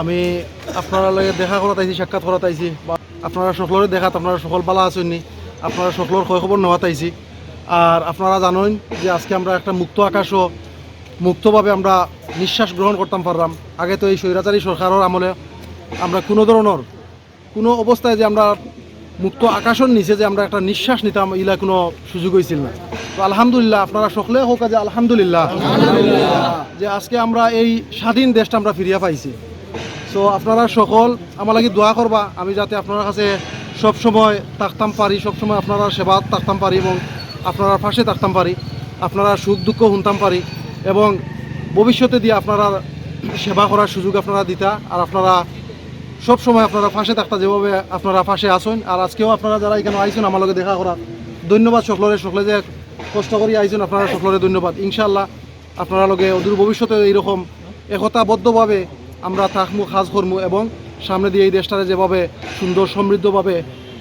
আমি আপনারা লগে দেখা করাত আইছি, সাক্ষাৎ করাত আইছি। বা আপনারা সকলরে দেখাত, আপনারা সকল বালা আছেননি আপনারা সকলের খয় খবর নেওয়াত আইছি। আর আপনারা জানেন যে আজকে আমরা একটা মুক্ত আকাশও, মুক্তভাবে আমরা নিঃশ্বাস গ্রহণ করতাম পারলাম। আগে তো এই স্বৈরাচারী সরকারের আমলে আমরা কোনো ধরনের, কোনো অবস্থায় যে আমরা মুক্ত আকাশের নিচে যে আমরা একটা নিঃশ্বাস নিতাম, ইলা কোনো সুযোগ হয়েছিল না। তো আলহামদুলিল্লাহ, আপনারা সকলে হোক যে আলহামদুলিল্লাহ। যে আজকে আমরা এই স্বাধীন দেশটা আমরা ফিরিয়া পাইছি। সো আপনারা সকল আমার লাগি দোয়া করবা, আমি যাতে আপনার কাছে সব সময় থাকতাম পারি, সব সময় আপনারা সেবা থাকতাম পারি এবং আপনারা পাশে থাকতাম পারি, আপনারা সুখ দুঃখ শুনতাম পারি এবং ভবিষ্যতে দিয়ে আপনারা সেবা করার সুযোগ আপনারা দিতা, আর আপনারা সব সময় আপনারা ফাঁসে থাকতা, যেভাবে আপনারা ফাঁসে আসেন আর আজকেও আপনারা যারা এখানে আইছেন, আমার লগে দেখা করার। ধন্যবাদ সকলরে, সকলে যে কষ্ট করি আইছেন, আপনারা সকলরে ধন্যবাদ। ইনশাল্লাহ আপনারা লগে অদূর ভবিষ্যতে এইরকম একতাবদ্ধভাবে আমরা থাকমু খাজ করমু এবং সামনে দিয়ে এই দেশটারে যেভাবে সুন্দর, সমৃদ্ধভাবে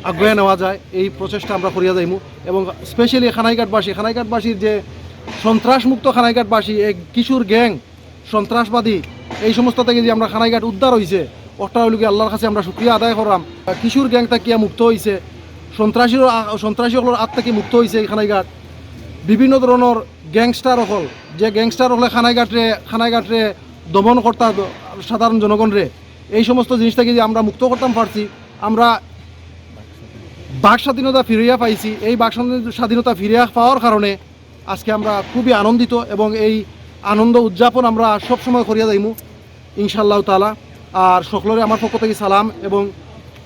আগ্রহে নেওয়া যায়, এই প্রচেষ্টা আমরা করিয়া যাইমু। এবং স্পেশালি খানাইঘাটবাসী, খানাইঘাটবাসীর যে সন্ত্রাসমুক্ত খানাইঘাটবাসী এক কিশোর গ্যাং, সন্ত্রাসবাদী, এই সমস্ত থেকে যে আমরা খানাইঘাট উদ্ধার হয়েছে ওটা আল্লাহর কাছে আমরা শুক্রিয়া আদায় করলাম। কিশোর গ্যাংটা কিয়া মুক্ত হয়েছে সন্ত্রাসীর, সন্ত্রাসীসকলের হাত থেকে মুক্ত হয়েছে এই খানাইঘাট? বিভিন্ন ধরনের গ্যাংস্টার হল, যে গ্যাংস্টার হলে খানাইঘাটরে খানাইঘাটরে দমন কর্তা সাধারণ জনগণরে এই সমস্ত জিনিস থেকে যে আমরা মুক্ত করতাম পারছি, আমরা বাক স্বাধীনতা ফিরিয়া পাইছি, এই বাক স্বাধীন- স্বাধীনতা ফিরিয়া পাওয়ার কারণে আজকে আমরা খুবই আনন্দিত এবং এই আনন্দ উদযাপন আমরা সবসময় করিয়া যাইমু ইনশাল্লাহ তালা আর সকলরে আমার পক্ষ থেকে সালাম এবং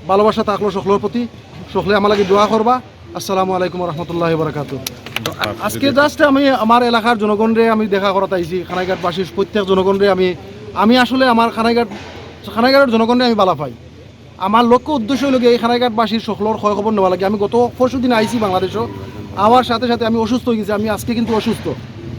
ভালোবাসা থাকল সকলের প্রতি। সকলে আমার লাগে দোয়া করবা। আসসালামু আলাইকুম রহমতুল্লাহ বারকাত আজকে জাস্ট আমি, আমার এলাকার জনগণরে আমি দেখা করাতে আইছি, খানাইঘাটবাসীর প্রত্যেক জনগণরে আমি আমি আসলে আমার খানাইঘাট খানাইঘাটের জনগণে আমি বালা পাই। আমার লক্ষ্য উদ্দেশ্য হলো গিয়ে এই খানাইঘাটবাসীর সকলের ক্ষয় খবর নেওয়া লাগে। আমি গত পরশু দিন আইছি বাংলাদেশও। আবার সাথে সাথে আমি অসুস্থ হয়ে গেছি। আমি আজকে কিন্তু অসুস্থ।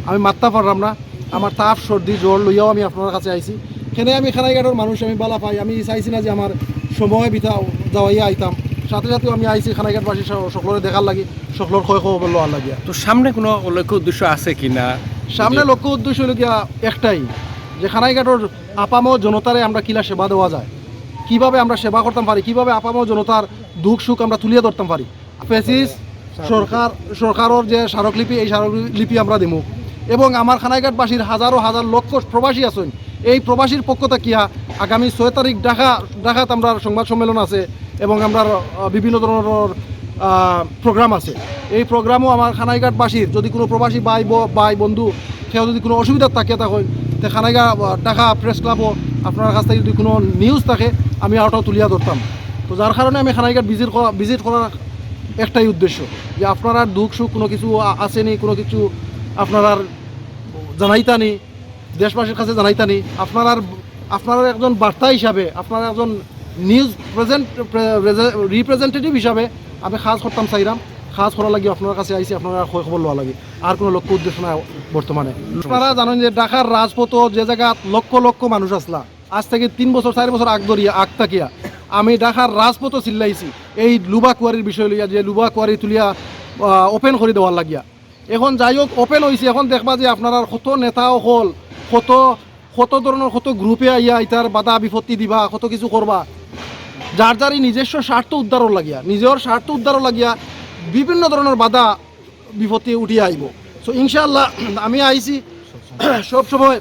আমি মারতে পারলাম না। আমার তাপ সর্দি জ্বর লইয়াও আমি আপনার কাছে আইছি। এখানে আমি খানাইঘাটের মানুষ আমি বালা পাই। আমি চাইছি না যে আমার সময় বিতা যাওয়াইয়া আইতাম। সাথে সাথেও আমি আইছি খানাইঘাটবাসী সকলরে দেখার লাগে সকলের ক্ষয় খবর লওয়ার লাগিয়া তো সামনে কোনো লক্ষ্য উদ্দেশ্য আছে কি না সামনে লক্ষ্য উদ্দেশ্য হলো একটাই। যে খানাইঘাটর আপাম জনতারে আমরা কিলা সেবা দেওয়া যায়? কীভাবে আমরা সেবা করতাম পারি? কীভাবে আপাম জনতার দুঃখ সুখ আমরা তুলিয়ে ধরতাম পারি? ফেসিস, সরকার, সরকারের যে স্মারকলিপি, এই স্মারকলিপি আমরা দিমু। এবং আমার খানাইঘাটবাসীর হাজারো হাজার লক্ষ প্রবাসী আছেন। এই প্রবাসীর পক্ষ থাকিয়া আগামী ছয় তারিখ ঢাকা ঢাকাত আমরা সংবাদ সম্মেলন আছে এবং আমরা বিভিন্ন ধরনের প্রোগ্রাম আছে। এই প্রোগ্রামও আমার খানাইঘাটবাসীর, যদি কোনো প্রবাসী বাই ব- ভাই বন্ধু, কেউ যদি কোনো অসুবিধা থাকে থাকেন তে খানাইঘাট আহ, ঢাকা প্রেস ক্লাবও আপনার কাছ থেকে যদি কোনো নিউজ থাকে আমি আওটাও তুলিয়া ধরতাম। তো যার কারণে আমি খানাইঘাট ভিজিট করা ভিজিট করার একটাই উদ্দেশ্য যে আপনার আর দুঃখ সুখ কোনো কিছু আসেনি কোনো কিছু আপনার আর জানাইতানি দেশবাসীর কাছে জানাইতানি আপনার আর আপনার একজন বার্তা হিসাবে আপনার একজন নিউজ প্রেজেন্ট রিপ্রেজেন্টেটিভ হিসাবে আমি খাস করতাম চাইরাম। খাস করা লাগি আপনার কাছে আইসি আপনারা খবর লওয়া লাগে। আর কোনো লক্ষ্য উদ্দেশ্য নাই বর্তমানে। আপনারা জানেন যে ঢাকার রাজপথ যে জায়গা লক্ষ লক্ষ মানুষ আসলা। আজ থেকে তিন বছর, চার বছর আগ ধরিয়া, আগ থাকিয়া আমি ঢাকার রাজপথ চিল্লাইছি। এই লুবা কুয়ারির বিষয় লইয়া, যে লুবা কুয়ারি তুলিয়া ওপেন করে দেওয়ার লাগিয়া। এখন যাই হোক ওপেন হয়েছে এখন দেখবা যে আপনারা কত নেতাও হল, কত কত ধরনের, কত গ্রুপে আইয়া ইতার বাধা বিপত্তি দিবা, কত কিছু করবা। যার যারই নিজস্ব স্বার্থ উদ্ধারও লাগিয়া, নিজের স্বার্থ উদ্ধারও লাগিয়া বিভিন্ন ধরনের বাধা বিপত্তি উঠিয়ে আইব। সো ইনশাআল্লাহ আমি আইছি। সব সময়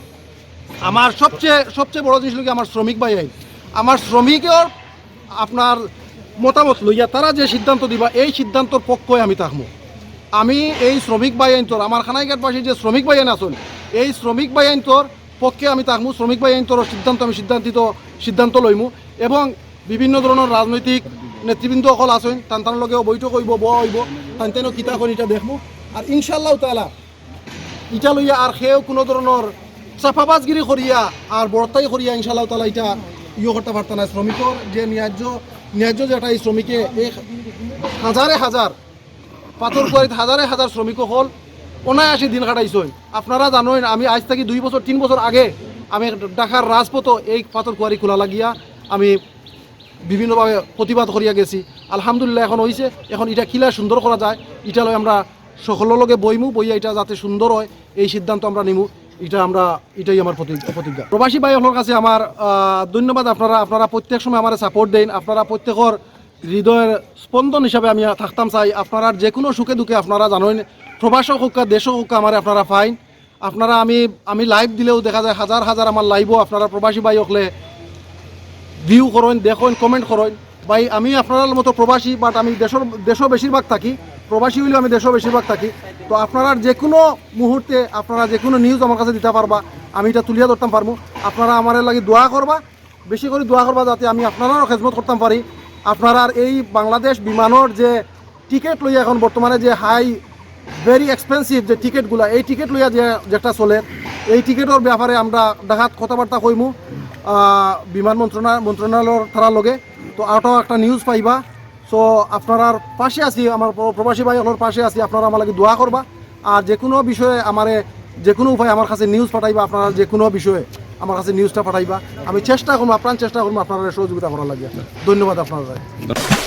আমার সবচেয়ে সবচেয়ে বড় জিনিস আমার শ্রমিক ভাই আইন। আমার শ্রমিকের আপনার মতামত লইয়া তারা যে সিদ্ধান্ত দিবা, এই সিদ্ধান্তর পক্ষে আমি থাকব। আমি এই শ্রমিক বাই আইন তোর আমার খানাইঘাটবাসীর যে শ্রমিক বাই আইন আসুন এই শ্রমিক বাই আইন তোর পক্ষে আমি থাকব। শ্রমিক বাই আইন তোর সিদ্ধান্ত, আমি সিদ্ধান্তিত সিদ্ধান্ত লইমু। এবং বিভিন্ন ধরনের রাজনৈতিক নেতৃবৃন্দ অকল আছেন, তান তার লগেও বৈঠক হইব ব হইব তান তেন কিতা করি এটা দেখব আর ইনশাল্লাহ তালা ইটা লইয়া আর সেও কোনো ধরনের চাপাবাজগিরি করিয়া আর বর্তাই করিয়া ইনশাল্লাহ তালা ইটা ইয়ে করতে পারত না শ্রমিকর যে ন্যায্য ন্যায্য যেটা এই শ্রমিকে এই হাজারে হাজার পাথর কুয়ারিত হাজারে হাজার শ্রমিক হল, অনায়াসে দিন কাটাইছই। আপনারা জানেন, আমি আজ থেকে দুই বছর তিন বছর আগে আমি ঢাকার রাজপথ এই পাথর কুয়ারি খোলা লাগিয়া আমি বিভিন্নভাবে প্রতিবাদ করিয়া গেছি। আলহামদুলিল্লাহ এখন হয়েছে এখন এটা কিলা সুন্দর করা যায়। এটা লয় আমরা সকলের লগে বইমু, বইয়া এটা যাতে সুন্দর হয়, এই সিদ্ধান্ত আমরা নিমু। এটা আমরা এটাই আমার প্রতি- প্রতিজ্ঞা। প্রবাসী ভাইয়ের কাছে আমার ধন্যবাদ। আপনারা আপনারা প্রত্যেক সময় আমার সাপোর্ট দেন। আপনারা প্রত্যেকের হৃদয়ের স্পন্দন হিসাবে আমি থাকতাম চাই। আপনারা যে কোনো সুখে দুঃখে আপনারা জানেন, প্রবাসক হোক দেশক হোক আমার আপনারা ফাইন আপনারা আমি আমি লাইভ দিলেও দেখা যায় হাজার হাজার আমার লাইভও আপনারা প্রবাসী ভাই হকলে ভিউ করেন, দেখেন কমেন্ট করেন। ভাই, আমি আপনার মতো প্রবাসী বাট আমি দেশের, দেশও বেশিরভাগ থাকি। প্রবাসী হইলেও আমি দেশও বেশিরভাগ থাকি। তো আপনারা যে কোনো মুহূর্তে, আপনারা যে কোনো নিউজ আমার কাছে দিতে পারবা, আমি এটা তুলিয়া ধরতাম পারব। আপনারা আমার লাগি দোয়া করবা। বেশি করে দোয়া করবা যাতে আমি আপনারাও খেজমত করতাম পারি। আপনারা এই বাংলাদেশ বিমানের যে টিকিট লইয়া এখন বর্তমানে যে হাই ভেরি এক্সপেন্সিভ যে টিকিটগুলা এই টিকিট লইয়া যে, যেটা চলে, এই টিকিটের ব্যাপারে আমরা দেখাত কথাবার্তা কইমু। বিমান মন্ত্রণা মন্ত্রণালয়ের তারার লগে। তো আরও একটা নিউজ পাইবা। সো আপনার পাশে আছি আমার প্র- প্রবাসী ভাই পাশে আছি, আপনারা আমার লাগে দোয়া করবা আর যে কোনো বিষয়ে আমারে যে কোনো উপায় আমার কাছে নিউজ পাঠাইবা, আপনারা যে কোনো বিষয়ে আমার কাছে নিউজটা পাঠাইবা। আমি চেষ্টা করব আপনার চেষ্টা করব আপনারা সহযোগিতা করার লাগে। ধন্যবাদ, আপনারা।